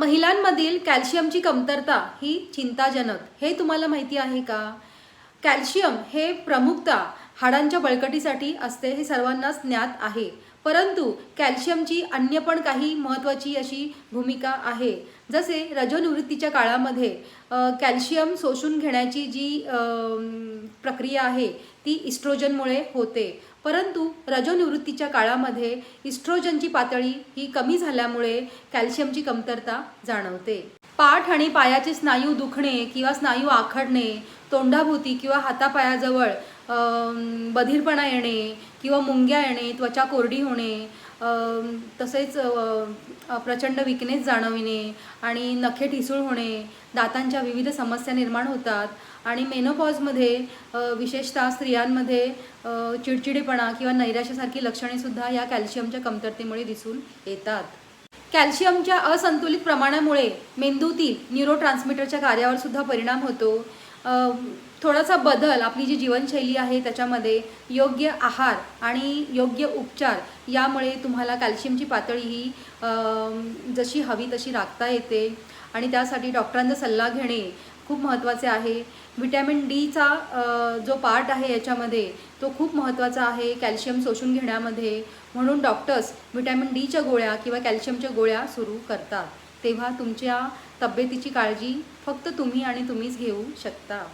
महिलांमधील कॅल्शियमची कमतरता ही चिंताजनक. हे तुम्हाला माहिती आहे का? कॅल्शियम हे प्रमुखता हाडांच्या बळकटीसाठी असते हे सर्वांनाच ज्ञात आहे. परंतु कॅल्शियमची अन्य पण काही महत्त्वाची अशी भूमिका आहे. जसे रजोनिवृत्तीच्या काळामध्ये कॅल्शियम शोषून घेण्याची जी प्रक्रिया आहे ती इस्ट्रोजनमुळे होते. परंतु रजोनिवृत्तीच्या काळामध्ये इस्ट्रोजनची पातळी ही कमी झाल्यामुळे कॅल्शियमची कमतरता जाणवते. पाठ आणि पायाचे स्नायू दुखणे किंवा स्नायू आखडणे तोंडाभोवती किंवा हातापायाजवळ बधिरपणा बधीरपणा येणे किंवा मुंग्या येणे त्वचा कोरडी होणे तसेच प्रचंड विकनेस जाणविणे आणि नखे ठिसूळ होणे दातांच्या विविध समस्या निर्माण होतात आणि मेनोपॉजमध्ये विशेषतः स्त्रियांमध्ये चिडचिडेपणा किंवा नैराश्यासारखी लक्षणेसुद्धा या कॅल्शियमच्या कमतरतेमुळे दिसून येतात. कॅल्शियमच्या असंतुलित प्रमाणामुळे मेंदूतील न्यूरोट्रान्समीटरच्या कार्यावर सुद्धा परिणाम होतो. थोडासा बदल आपली जी जीवनशैली आहे त्याच्यामध्ये योग्य आहार आणि योग्य उपचार यामुळे तुम्हाला कॅल्शियमची पातळी ही जशी हवी तशी राखता येते. आणि त्यासाठी डॉक्टरांचा सल्ला घेणे खूप महत्त्वाचे आहे. व्हिटॅमिन डीचा जो पार्ट आहे याच्यामध्ये तो खूप महत्त्वाचा आहे कॅल्शियम शोषून घेण्यामध्ये. म्हणून डॉक्टर्स व्हिटॅमिन डीच्या गोळ्या किंवा कॅल्शियमच्या गोळ्या सुरू करतात. तेव्हा तुमच्या तब्येतीची काळजी फक्त तुम्ही आणि तुम्हीच घेऊ शकता.